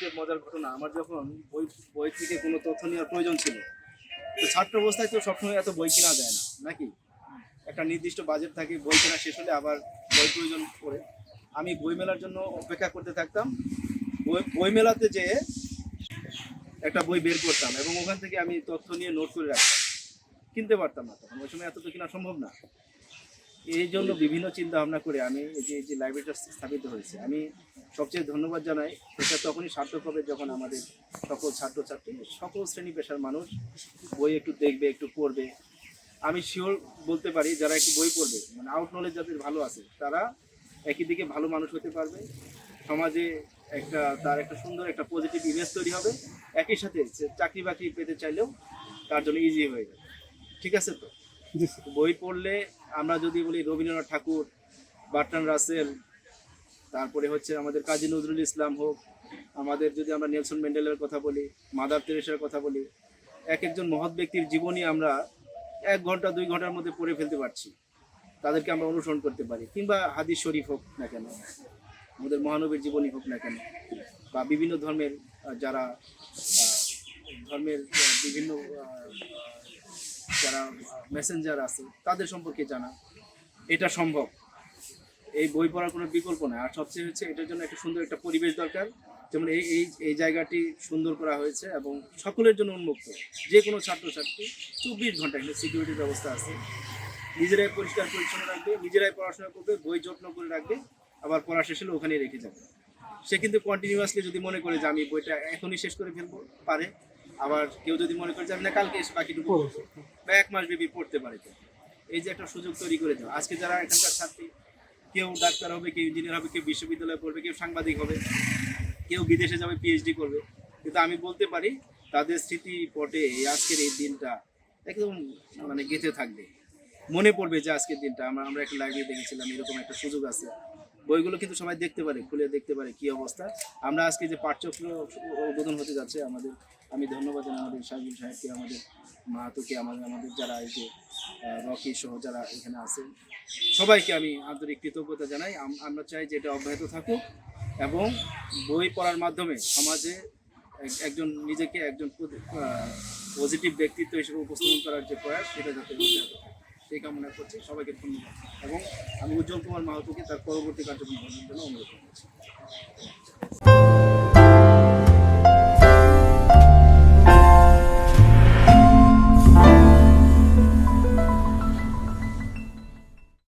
সবচেয়ে মজার ঘটনা, আমার যখন বই বই থেকে কোনো তথ্য নেওয়ার প্রয়োজন ছিল, তো ছাত্র অবস্থায় তো সবসময় এত বই কেনা যায় না, নাকি? একটা নির্দিষ্ট বাজেট থাকে, বই কেনা শেষ হলে আবার বই প্রয়োজন পড়ে। আমি বই মেলার জন্য অপেক্ষা করতে থাকতাম, বই বই মেলাতে যেয়ে একটা বই বের করতাম এবং ওখান থেকে আমি তথ্য নিয়ে নোট করে রাখতাম। কিনতে পারতাম না তখন, ওই সময় এত তো কেনা সম্ভব না। এই জন্য বিভিন্ন চিন্তা ভাবনা করে আমি এই যে যে লাইব্রেরিটা স্থাপিত হয়েছে। আমি সবচেয়ে ধন্যবাদ জানাই, এটা তখনই সার্থক হবে যখন আমাদের সকল ছাত্রছাত্রী, সকল শ্রেণি পেশার মানুষ বই একটু দেখবে, একটু পড়বে। আমি শিওর বলতে পারি, যারা একটু বই পড়বে মানে আউট নলেজ যাদের ভালো আছে, তারা একই দিকে ভালো মানুষ হতে পারবে। সমাজে একটা, তার একটা সুন্দর একটা পজিটিভ ইমেজ তৈরি হবে। একই সাথে চাকরি বাকরি পেতে চাইলেও তার জন্য ইজি হয়ে যাবে। ঠিক আছে তো? বই পড়লে আমরা যদি বলি রবীন্দ্রনাথ ঠাকুর বার্টন রাসেল, তারপরে হচ্ছে আমাদের কাজী নজরুল ইসলাম হোক, আমাদের যদি আমরা নেলসন ম্যান্ডেলার কথা বলি, মাদার তেরেসার কথা বলি, এক একজন মহৎ ব্যক্তির জীবনী আমরা এক ঘণ্টা, দুই ঘণ্টার মধ্যে পড়ে ফেলতে পারছি। তাদেরকে আমরা অনুসরণ করতে পারি, কিংবা হাদিস শরীফ হোক না কেন, আমাদের মহানবীর জীবনী হোক না কেন, বা বিভিন্ন ধর্মের যারা ধর্মের বিভিন্ন যারা মেসেঞ্জার আছে, তাদের সম্পর্কে জানা এটা সম্ভব। এই বই পড়ার কোনো বিকল্প নাই। আর সবচেয়ে হচ্ছে এটার জন্য একটা সুন্দর একটা পরিবেশ দরকার। যেমন এই এই এই জায়গাটি সুন্দর করা হয়েছে এবং সকলের জন্য উন্মুক্ত। যে কোনো ছাত্রছাত্রী চব্বিশ ঘণ্টা এখানে সিকিউরিটির ব্যবস্থা আছে। নিজেরাই পরিষ্কার পরিচ্ছন্ন রাখবে, নিজেরাই পড়াশোনা করবে, বই যত্ন করে রাখবে, আবার পড়া শেষ হলে ওখানেই রেখে যাবে। সে কিন্তু কন্টিনিউয়াসলি যদি মনে করে যে আমি বইটা এখনই শেষ করে ফেলব, পারে আবার কেউ যদি মনে করে যে আমি না কালকে এসে বাকিটুকু বা এক মাস ব্যাপী পড়তে পারে এই যে একটা সুযোগ তৈরি করে দেওয়া আজকে যারা এখানকার ছাত্রী কেউ ডাক্তার হবে কেউ ইঞ্জিনিয়ার হবে কেউ বিশ্ববিদ্যালয়ে পড়বে কেউ সাংবাদিক হবে কেউ বিদেশে যাবে পিএইচডি করবে। কিন্তু আমি বলতে পারি তাদের স্মৃতি পটে এই আজকের এই দিনটা একদম মানে গেঁথে থাকবে। মনে পড়বে যে আজকের দিনটা। আমরা আমরা একটা লাইব্রেরি দেখেছিলাম এরকম একটা সুযোগ আছে। বইগুলো কিন্তু সবাই দেখতে পারে, খুলে দেখতে পারে কি অবস্থা। আমরা আজকে যে পাঠচক্র উদ্বোধন হতে যাচ্ছে, আমাদের আমি ধন্যবাদ জানাই আমাদের সাহিবুল সাহেবকে, আমাদের মাহাতোকে, আমাদের আমাদের যারা এই যে রকি সহ যারা এখানে আছেন, সবাইকে আমি আন্তরিক কৃতজ্ঞতা জানাই। আমরা চাই যে এটা অব্যাহত থাকুক এবং বই পড়ার মাধ্যমে সমাজে একজন নিজেকে একজন পজিটিভ ব্যক্তিত্ব হিসেবে উপস্থাপন করার যে প্রয়াস, সেটা যাতে অব্যাহত থাকে। সেই কামনা করছি। সবাইকে ধন্যবাদ। এবং আমি উজ্জ্বল কুমার মাহাতোকে তার পরবর্তী কার্যক্রম জন্য অনুরোধ করছি।